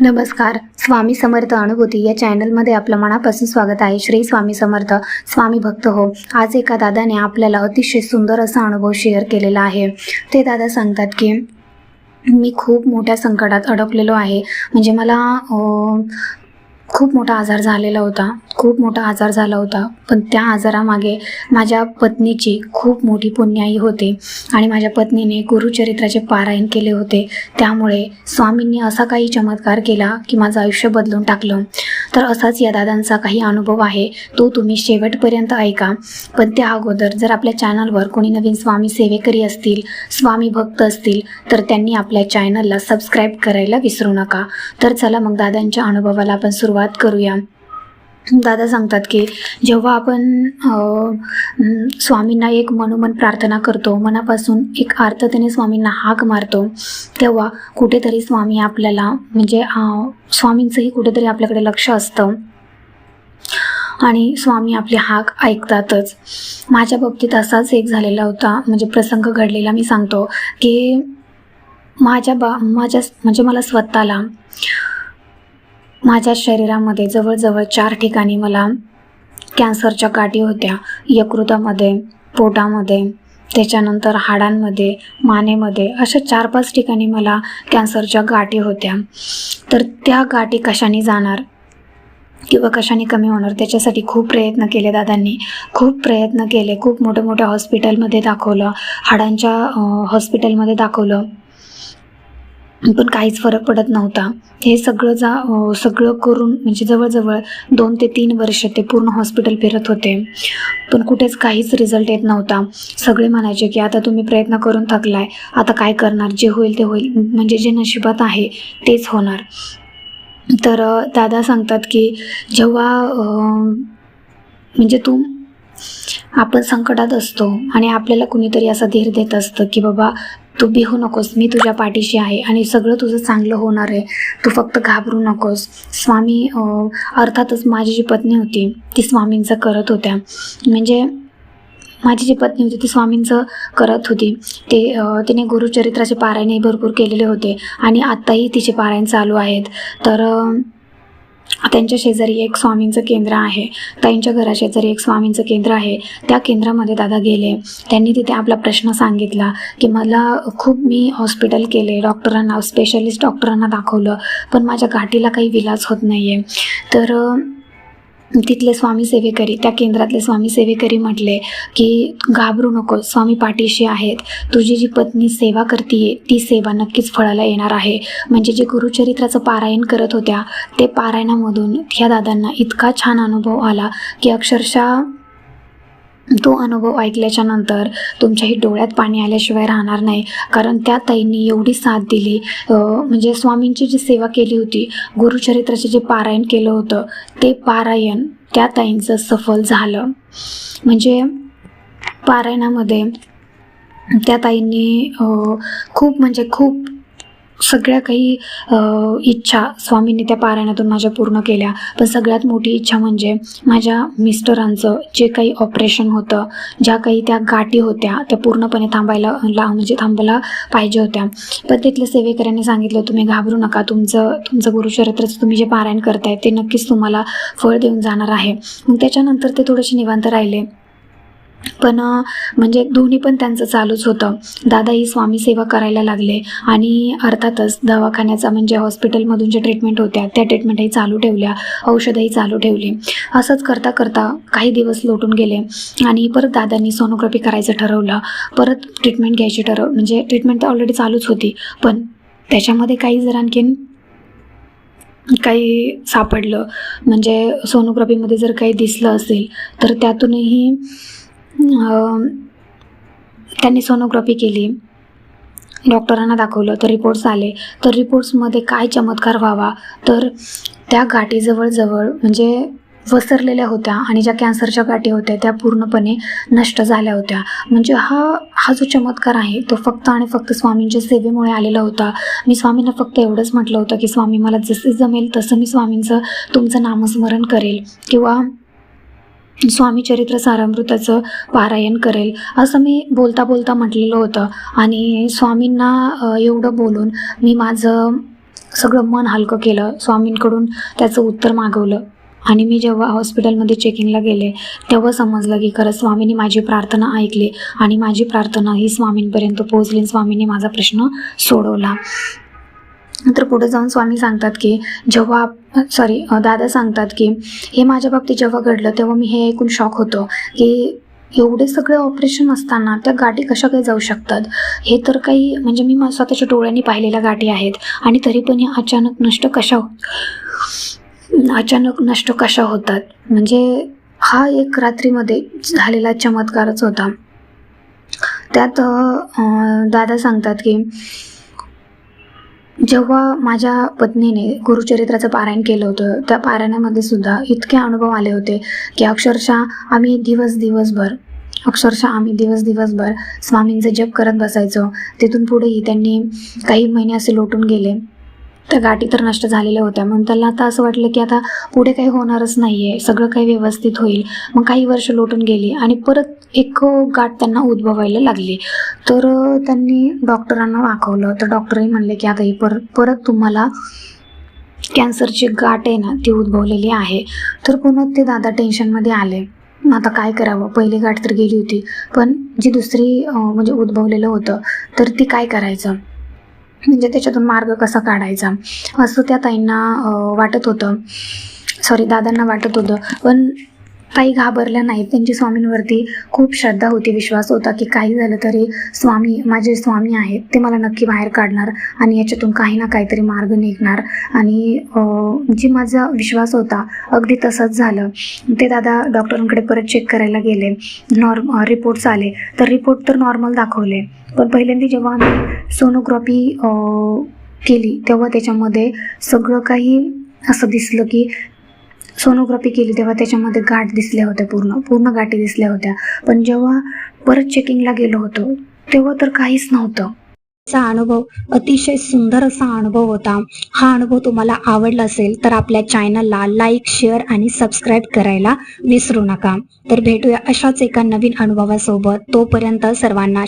नमस्कार. स्वामी समर्थ अनुभूती या चॅनलमध्ये आपलं मनापासून स्वागत आहे. श्री स्वामी समर्थ स्वामी भक्त हो. आज एका दादाने आपल्याला अतिशय सुंदर असा अनुभव शेअर केलेला आहे. ते दादा सांगतात की मी खूप मोठ्या संकटात अडकलेलो आहे. म्हणजे मला खूप मोठा आजार झालेला होता. खूप मोठा आजार झाला होता. पण त्या आजारामागे माझ्या पत्नीची खूप मोठी पुण्याई होती आणि माझ्या पत्नीने गुरुचरित्राचे पारायण केले होते. त्यामुळे स्वामींनी असा काही चमत्कार केला की माझं आयुष्य बदलून टाकलं. तर असाच या दादांचा काही अनुभव आहे तो तुम्ही शेवटपर्यंत ऐका. पण त्या अगोदर जर आपल्या चॅनलवर कोणी नवीन स्वामी सेवेकरी असतील स्वामी भक्त असतील तर त्यांनी आपल्या चॅनलला सबस्क्राईब करायला विसरू नका. तर चला मग दादांच्या अनुभवाला आपण सुरुवात करूया. दादा सांगतात की जेव्हा आपण स्वामींना एक मनोमन प्रार्थना करतो मनापासून एक आर्ततेने स्वामींना हाक मारतो तेव्हा कुठेतरी स्वामी आपल्याला म्हणजे स्वामींचंही कुठेतरी आपल्याकडे लक्ष असतं. आणि स्वामी आपली हाक ऐकतातच. माझ्या बाबतीत असाच एक झालेला होता म्हणजे प्रसंग घडलेला मी सांगतो की माझ्या बा माझ्या म्हणजे मला स्वतःला माझ्या शरीरामध्ये जवळजवळ चार ठिकाणी मला कॅन्सरच्या गाठी होत्या. यकृतामध्ये पोटामध्ये त्याच्यानंतर हाडांमध्ये मानेमध्ये अशा चार पाच ठिकाणी मला कॅन्सरच्या गाठी होत्या. तर त्या गाठी कशाने जाणार किंवा कशाने कमी होणार त्याच्यासाठी खूप प्रयत्न केले दादांनी. खूप प्रयत्न केले. खूप मोठ्या मोठ्या हॉस्पिटलमध्ये दाखवलं. हाडांच्या हॉस्पिटलमध्ये दाखवलं. पण काहीच फरक पडत नव्हता. हे सगळं जा सगळं करून म्हणजे जवळजवळ दोन ते तीन वर्ष ते पूर्ण हॉस्पिटल फिरत होते. पण कुठेच काहीच रिझल्ट येत नव्हता. सगळे म्हणायचे की आता तुम्ही प्रयत्न करून थकलाय. आता काय करणार? जे होईल ते होईल. म्हणजे जे नशिबात आहे तेच होणार. तर दादा सांगतात की जेव्हा म्हणजे तू आपण संकटात असतो आणि आपल्याला कुणीतरी असा धीर देत असतं की बाबा तू भिहू हो नकोस मी तुझ्या पाठीशी आहे आणि सगळं तुझं चांगलं होणार आहे. तू फक्त घाबरू नकोस. स्वामी अर्थातच माझी जी पत्नी होती ती स्वामींचं करत होत्या. म्हणजे माझी जी पत्नी होती ती स्वामींचं करत होती. ते तिने गुरुचरित्राचे पारायणही भरपूर केलेले होते आणि आत्ताही तिचे पारायण चालू आहेत. तर त्यांच्या शेजारी एक स्वामींचं केंद्र आहे. ताईंच्या घराशेजारी एक स्वामींचं केंद्र आहे. त्या केंद्रामध्ये दादा गेले. त्यांनी तिथे आपला प्रश्न सांगितला की मला खूप मी हॉस्पिटल केले. डॉक्टरांना स्पेशलिस्ट डॉक्टरांना दाखवलं. पण माझ्या गाठीला काही विलाज होत नाही आहे तर तिथले स्वामी सेवेकरी त्या केंद्रातले स्वामी सेवेकरी म्हटले की घाबरू नको स्वामी पाठीशी आहेत. तुझी जी पत्नी सेवा करतीये ती सेवा नक्कीच फळाला येणार आहे. म्हणजे जे गुरुचरित्राचं पारायण करत होत्या ते पारायणामधून ह्या दादांना इतका छान अनुभव आला की अक्षरशः तो अनुभव ऐकल्याच्या नंतर तुमच्याही डोळ्यात पाणी आल्याशिवाय राहणार नाही. कारण त्या ताईंनी एवढी साथ दिली. म्हणजे स्वामींची जी सेवा केली होती गुरुचरित्राचे जे पारायण केलं होतं ते पारायण त्या ताईंचं सफल झालं. म्हणजे पारायणामध्ये त्या ताईंनी खूप म्हणजे खूप सगळ्या काही इच्छा स्वामींनी त्या पारायणातून माझ्या पूर्ण केल्या. पण सगळ्यात मोठी इच्छा म्हणजे माझ्या मिस्टरांचं जे काही ऑपरेशन होतं ज्या काही त्या गाठी होत्या त्या पूर्णपणे थांबायला ला म्हणजे थांबायला पाहिजे होत्या. पण तिथल्या सेवेकऱ्यांनी सांगितलं तुम्ही घाबरू नका तुमचं तुमचं गुरुचरित्राचं तुम्ही जे पारायण करताय ते नक्कीच तुम्हाला फळ देऊन जाणार आहे. मग त्याच्यानंतर ते थोडेसे निवांत राहिले. पण म्हणजे दोन्ही पण त्यांचं चालूच होतं. दादाही स्वामी सेवा करायला लागले आणि अर्थातच दवाखान्याचा म्हणजे हॉस्पिटलमधून जे ट्रीटमेंट होत्या त्या ट्रीटमेंटही चालू ठेवल्या औषधही चालू ठेवली. असंच करता करता काही दिवस लोटून गेले आणि परत दादांनी सोनोग्राफी करायचं ठरवलं. परत ट्रीटमेंट घ्यायची ठरव म्हणजे ट्रीटमेंट तर ऑलरेडी चालूच होती पण त्याच्यामध्ये काही जर आणखीन काही सापडलं म्हणजे सोनोग्राफीमध्ये जर काही दिसलं असेल तर त्यातूनही त्यांनी सोनोग्राफी केली. डॉक्टरांना दाखवलं तर रिपोर्ट्स आले. तर रिपोर्ट्समध्ये काय चमत्कार व्हावा? तर त्या गाठी जवळजवळ म्हणजे वसरलेल्या होत्या आणि ज्या कॅन्सरच्या गाठी होत्या त्या पूर्णपणे नष्ट झाल्या होत्या. म्हणजे हा हा जो चमत्कार आहे तो फक्त आणि फक्त स्वामींच्या सेवेमुळे आलेला होता. मी स्वामींना फक्त एवढंच म्हटलं होतं की स्वामी मला जसे जमेल तसं मी स्वामींचं तुमचं नामस्मरण करेल. किंवा स्वामी चरित्र सारामृताचं पारायण करेल असं मी बोलता बोलता म्हटलेलं होतं. आणि स्वामींना एवढं बोलून मी माझं सगळं मन हलकं केलं. स्वामींकडून त्याचं उत्तर मागवलं. आणि मी जेव्हा हॉस्पिटलमध्ये चेकिंगला गेले तेव्हा समजलं की खरंच स्वामींनी माझी प्रार्थना ऐकली. आणि माझी प्रार्थना ही स्वामींपर्यंत पोहोचली स्वामींनी माझा प्रश्न सोडवला. तर पुढे जाऊन स्वामी सांगतात की जेव्हा सॉरी दादा सांगतात की हे माझ्या बाबतीत जेव्हा घडलं तेव्हा मी हे ऐकून शॉक होतो की एवढे सगळे ऑपरेशन असताना त्या गाठी कशा काही जाऊ शकतात? हे तर काही म्हणजे मी स्वतःच्या डोळ्यांनी पाहिलेल्या गाठी आहेत. आणि तरी पण या अचानक नष्ट कशा हो- अचानक नष्ट कशा होतात? म्हणजे हा एक रात्रीमध्ये झालेला चमत्कारच होता. त्यात दादा सांगतात की जेव्हा माझ्या पत्नीने गुरुचरित्राचं पारायण केलं होतं त्या पारायणामध्ये सुद्धा इतके अनुभव आले होते की अक्षरशः आम्ही दिवस दिवसभर अक्षरशः आम्ही दिवस दिवसभर स्वामींचे जप करत बसायचो. तिथून पुढेही त्यांनी काही महिने असे लोटून गेले. त्या गाठी तर नष्ट झालेल्या होत्या. म्हणून त्याला आता असं वाटलं की आता पुढे काही होणारच नाही आहे सगळं काही व्यवस्थित होईल. मग काही वर्ष लोटून गेली आणि परत एक गाठ त्यांना उद्भवायला लागली. तर त्यांनी डॉक्टरांना दाखवलं तर डॉक्टरही म्हणले की आता ही परत परत तुम्हाला कॅन्सरची गाठ आहे ना ती उद्भवलेली आहे. तर पुन्हा ते दादा टेन्शनमध्ये आले. आता काय करावं? पहिली गाठ तर गेली होती. पण जी दुसरी म्हणजे उद्भवलेलं होतं तर ती काय करायचं? म्हणजे त्याच्यातून मार्ग कसा काढायचा? असं त्या ताईंना वाटत होतं. सॉरी दादांना वाटत होतं. पण काही घाबरल्या नाहीत. त्यांची स्वामींवरती खूप श्रद्धा होती विश्वास होता की काही झालं तरी स्वामी माझे स्वामी आहेत ते मला नक्की बाहेर काढणार आणि याच्यातून काही ना काहीतरी मार्ग निघणार. आणि जे जी माझा विश्वास होता अगदी तसंच झालं. ते दादा डॉक्टरांकडे परत चेक करायला गेले. नॉर्म रिपोर्ट्स आले. तर रिपोर्ट तर नॉर्मल दाखवले. पण पहिल्यांदा जेव्हा आम्ही सोनोग्राफी केली तेव्हा त्याच्यामध्ये सगळं काही असं दिसलं की सोनोग्राफी केली तेव्हा त्याच्यामध्ये गाठ दिसल्या होत्या पूर्ण पूर्ण गाठी दिसल्या होत्या. पण जेव्हा परत चेकिंगला गेलो होतो तेव्हा तर काहीच नव्हतं. चा अनुभव अतिशय सुंदर असा अनुभव होता. हा अनुभव तुम्हाला आवडला असेल तर आपल्या चॅनलला लाईक शेअर आणि सबस्क्राईब करायला विसरू नका. तर भेटूया अशाच एका नवीन अनुभवासोबत. तोपर्यंत सर्वांना